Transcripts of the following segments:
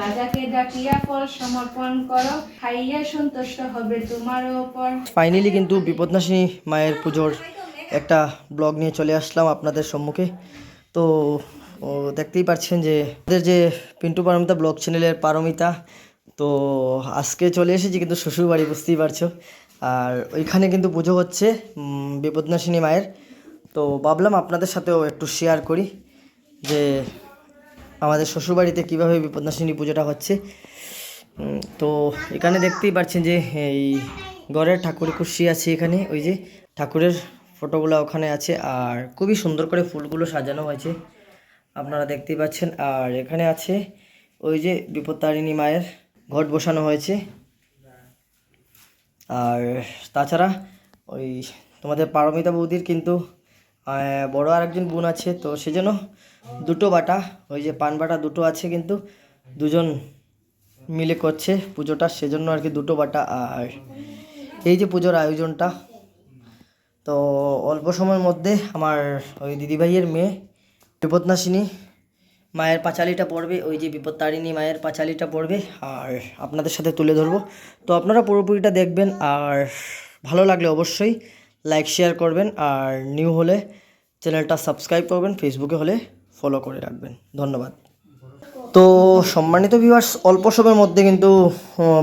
রাজাকে ডাকিয়া ফল সমর্পণ করো, খাইয়া সন্তুষ্ট হবে তোমার ফাইনালি কিন্তু বিপদনাশিনী মায়ের পুজোর একটা ব্লগ নিয়ে চলে আসলাম আপনাদের সম্মুখে। তো দেখতেই পাচ্ছেন যে, আমাদের যে পিন্টু পারমিতা ব্লগ চ্যানেলের পারমিতা, তো আজকে চলে এসেছি কিন্তু শ্বশুর বাড়ি, বুঝতেই পারছ। আর ওইখানে কিন্তু পুজো হচ্ছে বিপদনাশিনী মায়ের। তো ভাবলাম আপনাদের সাথেও একটু শেয়ার করি যে আমাদের শ্বশুরবাড়িতে কীভাবে বিপদনাশিনী পুজোটা হচ্ছে? তো এখানে দেখতেই পাচ্ছেন যে, এই ঘরের ঠাকুর কুশি আছে এখানে, ওই যে ঠাকুরের ফটোগুলো ওখানে আছে, আর খুবই সুন্দর করে ফুলগুলো সাজানো হয়েছে, আপনারা দেখতেই পাচ্ছেন। আর এখানে আছে, ওই যে বিপত্তারিণী মায়ের ঘট বসানো হয়েছে। আর তাছাড়া ওই তোমাদের পারমিতা বৌদির কিন্তু বড় আরেকজন বোন আছে, তো সেজন্য দুটো বাটা, ওই যে পান বাটা দুটো আছে কিন্তু দুজন মিলে করছে পুজোটা, সেজন্য আর কি দুটো বাটা আর এই যে পুজোর আয়োজনটা। তো অল্প সময়ের মধ্যে আমার ওই দিদিভাইয়ের মেয়ে বিপদনাশিনী মায়ের পাঁচালিটা পড়বে, ওই যে বিপত্তারিণী মায়ের পাঁচালিটা পড়বে, আর আপনাদের সাথে তুলে ধরবো। তো আপনারা পুরোপুরিটা দেখবেন, আর ভালো লাগলে অবশ্যই লাইক শেয়ার করবেন আর নিউ হলে চ্যানেলটা সাবস্ক্রাইব করবেন ফেসবুকে হলে ফলো করে রাখবেন। ধন্যবাদ। তো সম্মানিত ভিউয়ার্স অল্প সময়ের মধ্যে কিন্তু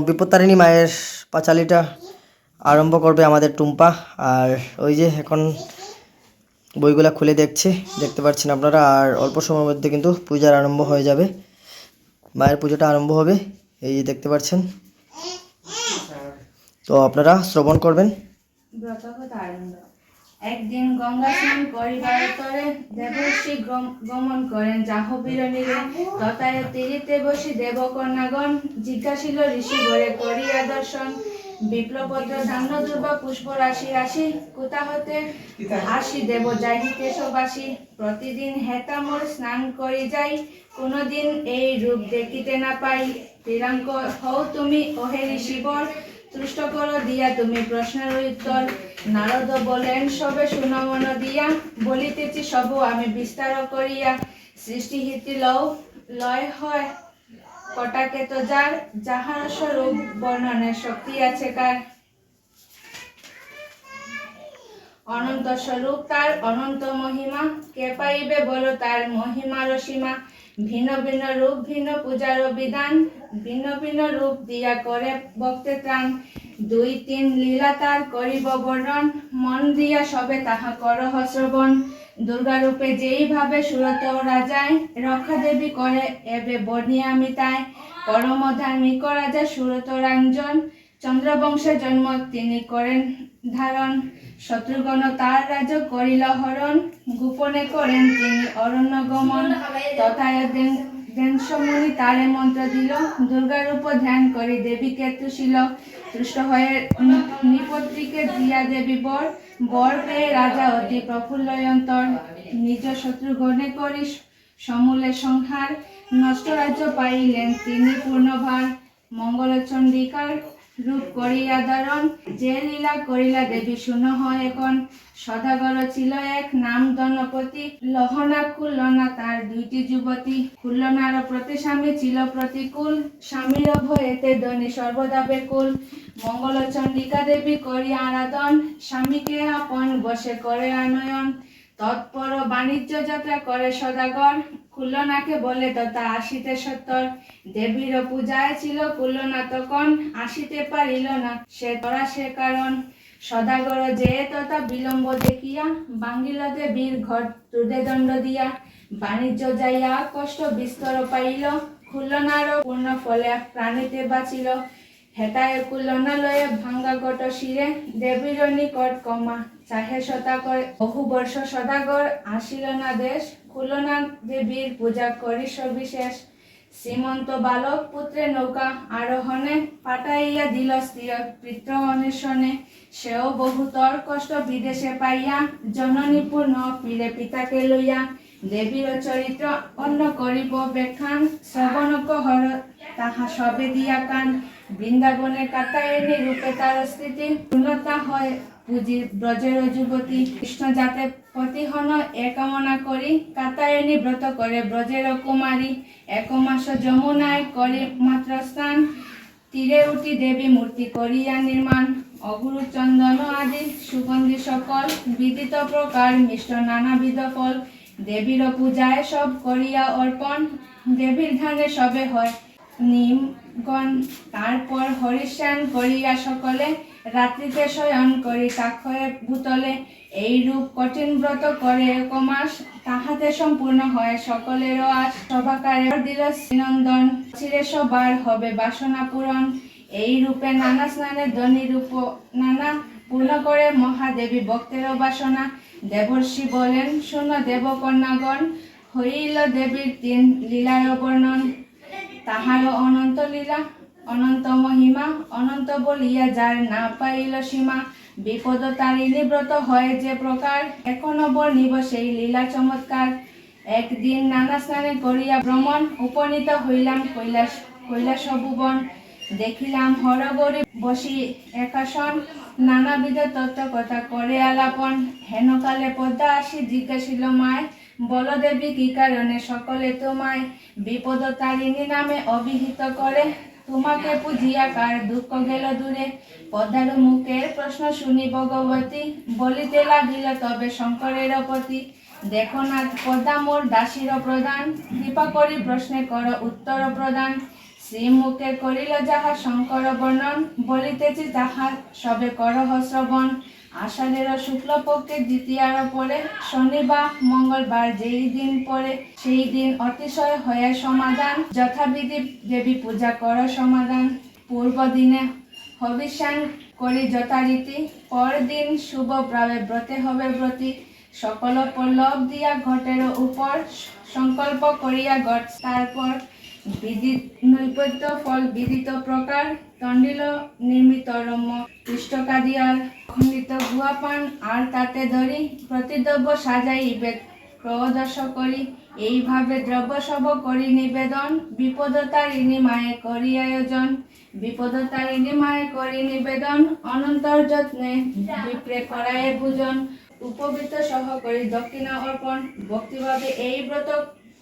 বিপত্তারিণী মায়ের পাঁচালিটা আরম্ভ করবে আমাদের টুম্পা। আর ওই যে এখন বইগুলা খুলে দেখছে, দেখতে পাচ্ছেন আপনারা। আর অল্প সময়ের মধ্যে কিন্তু পূজার আরম্ভ হয়ে যাবে। মায়ের পুজোটা আরম্ভ হবে, এই যে দেখতে পাচ্ছেন। তো আপনারা শ্রবণ করবেন। একদিন গঙ্গা স্নান করিবার তরে দেবর্ষি গমন করেন যাহবীর নীলে তথায় তীরিতে বসি দেবকন্যাগণ জিজ্ঞাসিল ঋষি বরে করিয়া দর্শন। বিপ্লবদ্র দুর্বা পুষ্প রাশি কোথা হতে আসি দেব সবাসী। প্রতিদিন হেতা স্নান করি যাই, কোনদিন এই রূপ দেখিতে না পাই। তিরাঙ্ক হও তুমি, ওহে ঋষিবর তুষ্ট করো দিয়া, তুমি প্রশ্নের উত্তর নারদ বলেন, সবে দিয়া বলিতেছি সব, আমি বিস্তার করিয়া সৃষ্টি হিতি লও, লয় হয় কটাকে তো যার, যাহার স্বরূপ বর্ণনের শক্তি আছে কার? অনন্ত স্বরূপ তার, অনন্ত মহিমা, কে পাইবে বলো তার মহিমার সীমা? ভিন্ন ভিন্ন রূপ, ভিন্ন পূজার বিধান ভিন্ন ভিন্ন রূপ দিয়া করে ভক্তে ত্রাণ। দুই তিন লীলা তার করিব বর্ণন মন দিয়া সবে তাহা করহ শ্রবণ। দুর্গা রূপে যেই ভাবে সুরত রাজায়, রক্ষা দেবী করে এবে বর্ণিয়ামি তাই। পরম রাজা সুরত রঞ্জন, চন্দ্রবংশে জন্ম তিনি করেন ধারণ। শত্রুগণ তার রাজ করিল হরণ, গোপনে করেন তিনি অরণ্য গমন তথায় দেনসমুনি তারে মন্ত্র দিল। দুর্গার উপর ধ্যান করি দেবী কেতুশীল তুষ্ট হয়ে নিপত্রীকে দিয়া দেবী বর। বর পেয়ে রাজা অতি প্রফুল্লয়ন্তর। নিজ শত্রু গণে করি সমূলে সংহার। নষ্ট রাজ্য পাইলেন তিনি পূর্ণভার। মঙ্গল চণ্ডিকার রূপ করিয়া ধারণ। যে লীলা করিলা দেবী, শুন হয় এখন। সদাগর ছিল এক নাম দনপতি। লহনা খুল্লনা তার দুইটি যুবতী। খুল্লনার প্রতি স্বামী ছিল প্রতিকূল। স্বামীর ভয়েতে ধনী সর্বদা বেকুল। মঙ্গল চণ্ডিকা দেবী করি আরাধন। স্বামীকে আপন বসে করে আনয়ন। তৎপর বাণিজ্য যাত্রা করে সদাগর। খুল্লনাকে বলে তথা আসিতে সত্তর দেবীর পূজায় ছিল কুল্লনা তখন আসিতে পারিল না। সে তোরা সে কারণ। সদাগর যে তথা বিলম্ব দেখিয়া বাঙ্গিল দেবীর ঘর তুদে দণ্ড দিয়া বাণিজ্য যাইয়া কষ্ট বিস্তর পাইল। খুল্লনার পূর্ণ ফলে প্রাণীতে বাঁচিল। হেতায় কুলনা লয়ে ভাঙ্গা গট শিরে দেবীর নিকট কমা চাহে শতাকর বহু বর্ষ সদাগর আসিল না দেশ। কুলনা দেবীর পূজা করি সবিশেষ শ্রীমন্ত বালক পুত্রে নৌকা আরোহণে পাঠাইয়া দিল স্থির পিতৃ অন্বেষণে। সেও বহুতর কষ্ট বিদেশে পাইয়া জননী পূর্ণ পিতাকে লইয়া দেবীর চরিত্র অন্য করিব বেখান শ্রবণ হর তাহা সবে দিয়া কান। বৃন্দাবনে কাটায় রূপে তার স্থিতি পূর্ণতা হয়। পুঁজি ব্রজের যুবতী কৃষ্ণ যাতে পতি হন, এ কামনা করি। কাতায়নী ব্রত করে ব্রজের কুমারী এক মাস যমুনায় করে মাত্র স্নান। তীরে উঠি দেবী মূর্তি করিয়া নির্মাণ। অগুরু চন্দন আদি, সুগন্ধি সকল, বিদিত প্রকার, মিষ্ট নানাবিধ ফল। দেবীর পূজায় সব করিয়া অর্পণ। দেবীর ধানে সবে হয়। নিমগণ তারপর হরিশ্যান করিয়া সকলে রাত্রিতে শয়ন করি, তাক্ষয়ে ভূতলে এই রূপ কঠিন ব্রত করে এক মাস তাহাতে সম্পূর্ণ হয়। সকলের আশ সভাকারে দিল শ্রীনন্দন। চিরে সবার হবে বাসনা পূরণ। এই রূপে নানা স্নানের ধ্বনি রূপ, নানা পূর্ণ করে মহাদেবী ভক্তের বাসনা। দেবর্ষি বলেন, শুন দেবকন্যাগণ, হইল দেবীর তিন লীলার বর্ণন। তাহারও অনন্ত লীলা অনন্ত মহিমা, অনন্ত বলিয়া যার না পাইল সীমা, বিপদ তারিণী ব্রত হয় যে প্রকার। এখনও বর্ণিব সেই লীলা চমৎকার। একদিন নানা স্নানে করিয়া ভ্রমণ, উপনীত হইলাম কৈলাস কৈলাস ভুবন দেখিলাম হরগরি বসি একাশন নানাবিধ তত্ত্ব কথা করে আলাপন। হেনকালে পদ্মা আসি জিজ্ঞাসিল, মায়, বলদেবী কি কারণে সকলে তোমায় বিপদ তারিণী নামে অভিহিত করে? তোমাকে পুজিয়া কার দুঃখ গেল দূরে? পদ্মার মুখের প্রশ্ন শুনি ভগবতী, বলিতে লাগিল, তবে শঙ্করের পতি, দেখো না পদ্মা মোর দাসীর প্রদান কৃপা করি প্রশ্নে কর উত্তর প্রদান শ্রীমুখে করিল যাহা শঙ্কর বর্ণন, বলিতেছি তাহা সবে করহ শ্রবণ। আষাঢ়ের শুক্লপক্ষে দ্বিতীয়ার পরে শনিবার মঙ্গলবার যেই দিন পরে সেই দিন অতিশয় হয়ে সমাধান, যথাবিধি দেবী পূজা কর সমাধান। পূর্ব দিনে হবিষ্যান করি যথারীতি, পরদিন শুভ প্রাবে ব্রতে হবে ব্রতী। সকল পল্লব দিয়া ঘটের উপর সংকল্প করিয়া ঘট। তারপর বিদিত নৈপত্য ফল বিদিত প্রকার তণ্ডিল নির্মিত রম্য পৃষ্ঠকাদিয়ার খণ্ডিত গুয়াপান আর তাতে ধরি প্রতিদ্রব্য সাজাইবে প্রদর্শ করি, এইভাবে দ্রব্য সব করি নিবেদন বিপদতারিণী মায়ে করি আয়োজন বিপদতারিণী মায়ে করি নিবেদন, অনন্তর যত্নে বিপ্রে করায় ভোজন, উপবৃত্ত সহ করি দক্ষিণা অর্পণ, ভক্তিভাবে এই ব্রত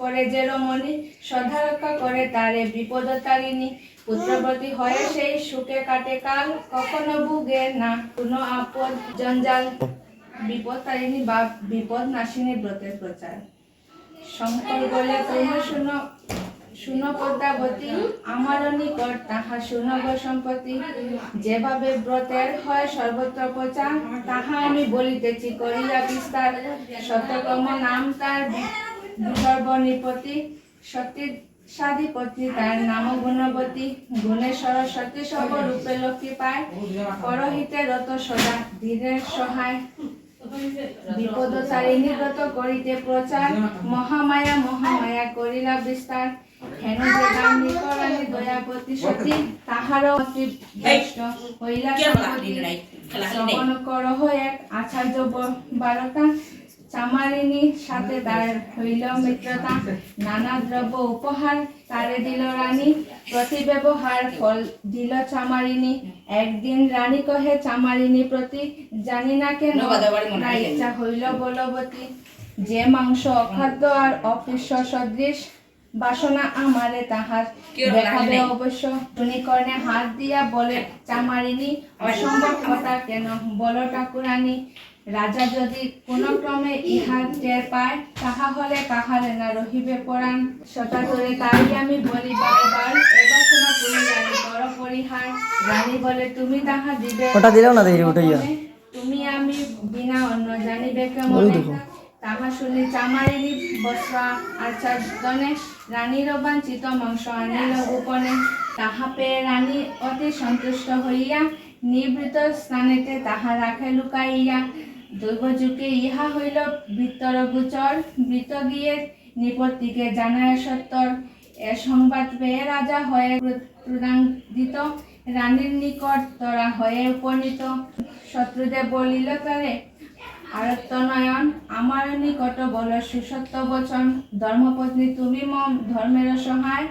করে যে রমণী শ্রদ্ধা রক্ষা করে তারে বিপদতারিণী পুত্রবতী হয়ে সেই সুখে কাটে কাল কখনো ভুগে না, কোনো আপদ, জঞ্জাল বিপদ তারিণী বা বিপদ নাশিনী ব্রতের প্রচার। শঙ্কর বলে তুমি শুনো শুনো পদ্মাবতী, আমারও নিকট তাহা শুনব সম্পত্তি। যেভাবে ব্রতের হয় সর্বত্র প্রচার, তাহা আমি বলিতেছি, করিয়া বিস্তার। সত্যতম নাম তার বিসর্ব নিপতি সত্যি সাধিপতি তার নাম গুণবতী গুণে সরস্বতী সব রূপে লক্ষ্মী পায়। পরহিতে রত সদা ধীরের সহায়। বিপদ করিতে প্রচার। মহামায়া মহামায়া করিলা বিস্তার। হেন যে দাম নিকরানি দয়াপতি সতী তাহার অতি হইলা সম্পত্তি করহ এক আচার্য বারতা চামারিনী সাথে তার হইল মিত্রতা। নানা দ্রব্য উপহার তারে দিল রানী। প্রতি ব্যবহার ফল দিল চামারিনী একদিন রানী কহে চামারিনী প্রতি জানি না কেন ইচ্ছা হইল বলবতী। যে মাংস অখাদ্য আর অপুষ্য সদৃশ বাসনা আমারে তাহার দেখাবে অবশ্য। টুনি কর্ণে হাত দিয়া বলে চামারিনী অসম্ভব কথা কেন? বল ঠাকুরানী রাজা যদি কোন ক্রমে ইহা টের পায় তাহা হলে কাহারে না রহিবে পরাণ সতা করে তাই আমি বলি বারবার এবার শোনা তুমি রানী বড় পরিহার রানী বলে তুমি তাহা দিবে ওটা দিলেও না দেখি উঠাইয়া তুমি আমি বিনা অন্য জানিবে ওই কেমন তাহা শুনি চামারিনী বস্ত্র আচ্ছাদনে রানীর বাঞ্ছিত মাংস আনিল গোপনে। তাহা পেয়ে রানী অতি সন্তুষ্ট হইয়া নিবৃত স্থানেতে তাহা রাখে লুকাইয়া। দৈব যুগে ইহা হইল বৃত্তর গোচর বৃত গিয়ে নিপত্তিকে জানায় সত্তর। এ সংবাদ পেয়ে রাজা হয়ে প্রদাঙ্গিত রানীর নিকট তরা হয়ে উপনীত। শত্রুদেব বলিল তারে, আরত্তনয়ন, আমার নিকট বল সুসত্য বচন। ধর্মপত্নী, তুমি মম ধর্মের সহায়।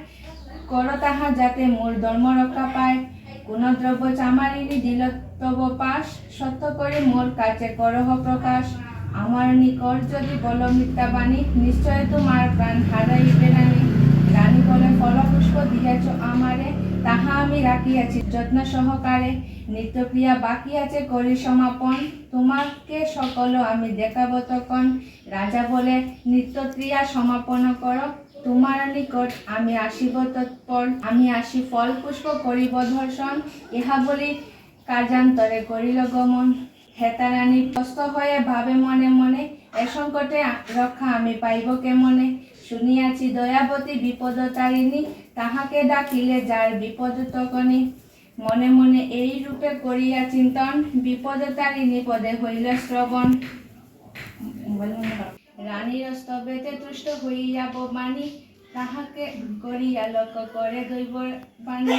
কর তাহা যাতে মোর ধর্ম রক্ষা পায়। কোন দ্রব্য চামারিনি দিল তব পাশ সত্য করে মোর কাছে করহ প্রকাশ। আমার নিকট যদি বল মিথ্যা বাণী, নিশ্চয় তোমার প্রাণ হারাইবে রানী রানী বলে, ফলপুষ্প দিয়াছ আমারে, তাহা আমি রাখিয়াছি যত্ন সহকারে। নিত্যক্রিয়া বাকি আছে করি সমাপন, তোমাকে সকল আমি দেখাবো তখন। রাজা বলে, নিত্যক্রিয়া সমাপন করো, তোমার নিকট আমি আসিব তৎপর। আমি আসি ফল পুষ্প করিব ধর্ষণ। ইহা বলি কার্যান্তরে করিল গমন হেতারানী কষ্ট হয়ে ভাবে মনে মনে, এ সংকটে রক্ষা আমি পাইব কেমনে? শুনিয়াছি দয়াবতী বিপদ তারিণী তাহাকে ডাকিলে যার বিপদ তকনি। মনে মনে এই রূপে করিয়া চিন্তন বিপদ তারিণী পদে হইল শ্রবণ রানীর স্তবেতে তুষ্ট হইয়া বাণী তাহাকে করিয়া লক্ষ্য করে দৈব বাণী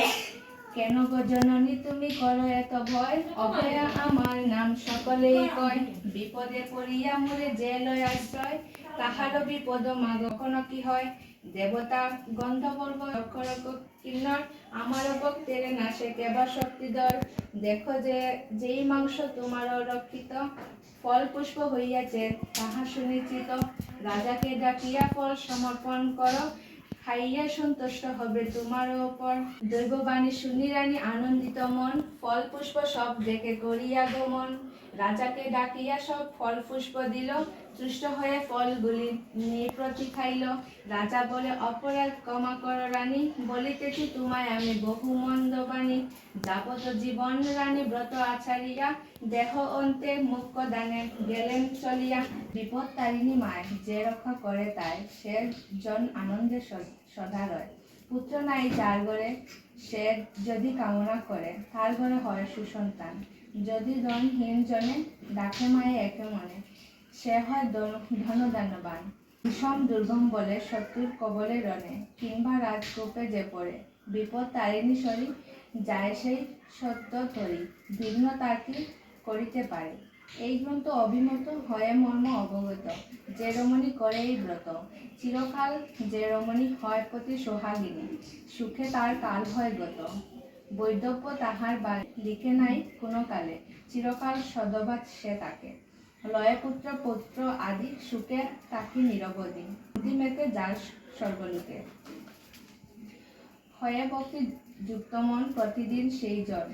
কেন গো জননী তুমি করো এত ভয়? অভয়া আমার নাম সকলেই কয়। বিপদে পড়িয়া মোরে যে লয় আশ্রয়। তাহারও বিপদ মা কখনো কি হয়? দেবতা গন্ধর্ব অক্ষরক কিন্নর আমার ভক্তের নাশে কেবা শক্তিধর। দেখো যে, যেই মাংস তোমারও রক্ষিত, ফল পুষ্প হইয়াছে, তাহা সুনিশ্চিত। রাজাকে ডাকিয়া ফল সমর্পণ করো। খাইয়া সন্তুষ্ট হবে তোমার ওপর দৈববাণী শুনি রানী আনন্দিত মন ফল পুষ্প সব দেখে করিয়া গমন রাজাকে ডাকিয়া সব ফল পুষ্প দিল, তুষ্ট হয়ে ফলগুলি নিপ্রতি খাইল। রাজা বলে, অপরাধ ক্ষমা কর রানী, বলিতেছি তোমায় আমি বহু মন্দ বাণী যাবত জীবন রানী ব্রত আছাড়িয়া দেহ অন্তে মুখ্য দানে গেলেন চলিয়া বিপদ তারিণী মায় যে রক্ষা করে তাই সে জন আনন্দে সদা রয়। পুত্র নাই যার ঘরে সে যদি কামনা করে, তার ঘরে হয় সুসন্তান। যদি ধনহীন জনে ডাকে মায়ে একে মনে, সে হয় ধন- ধনদানবান বিষম দুর্গম বলে শত্রুর কবলে রণে, কিংবা রাজকূপে যে পড়ে। বিপদ তারিণী সরি যায় সেই সত্য তরি বিঘ্ন তার কি করিতে পারে। এই গ্রন্থ অভিমত হয়ে মর্ম অবগত। যে রমণী করে এই ব্রত। চিরকাল যে রমণী হয় প্রতি সোহাগিনী। সুখে তার কাল হয় গত। বৈদব্য তাহার বা লিখে নাই কোনো কালে। চিরকাল সদবাদ সে তাকে। লয়ে পুত্র পুত্র আদি সুখে তাকে নিরবধি। বুদ্ধিমেতে যার সর্বলোকে হয়ে ভক্তি যুক্তমন প্রতিদিন সেই জন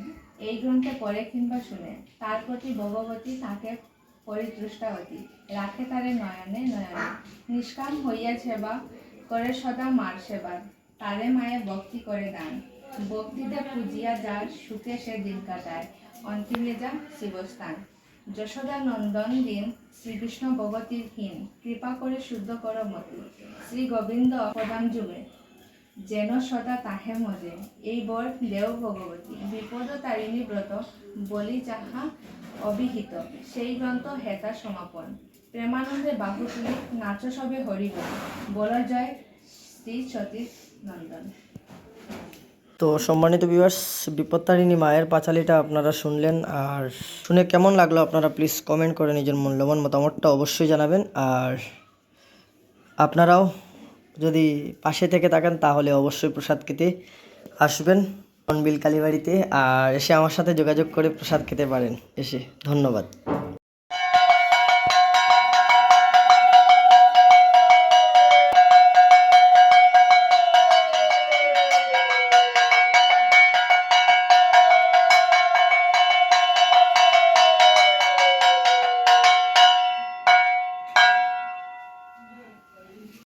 এই গ্রন্থে পড়ে কিংবা শুনে, তার প্রতি ভগবতী তাকে পরিতৃষ্টা অতি রাখে তারে নয়নে নয়নে। নিষ্কাম হইয়া সেবা করে সদা মার সেবার তারে মায়ে ভক্তি করে দান। ভক্তিতে পুজিয়া যার সুখে সে দিন কাটায়, অন্তিমে যা শিবস্থান। যশোদা নন্দন দিন, শ্রীকৃষ্ণ ভগবতীর হীন, কৃপা করে শুদ্ধ কর মতি। শ্রী গোবিন্দ প্রধান যুগে। যেন সদা তাহে মজে। এই বর দেও ভগবতী বিপদ তারিণী ব্রত বলি যাহা অবিহিত, সেই গ্রন্থ হেতা সমাপন। প্রেমানন্দে বাহু তুলি নাচ সবে হরিব বল জয় শ্রী সতীশ নন্দন তো সম্মানিত ভিউয়ার্স বিপত্তারিণী মায়ের পাঁচালিটা আপনারা শুনলেন, আর শুনে কেমন লাগল আপনারা প্লিজ কমেন্ট করে নিজের মূল্যবান মতামতটা অবশ্যই জানাবেন, আর আপনারাও যদি পাশে থেকে থাকেন, তাহলে অবশ্যই প্রসাদ খেতে আসবেন অনবিল কালীবাড়িতে। আর এসে আমার সাথে যোগাযোগ করে প্রসাদ খেতে পারেন। এসে ধন্যবাদ।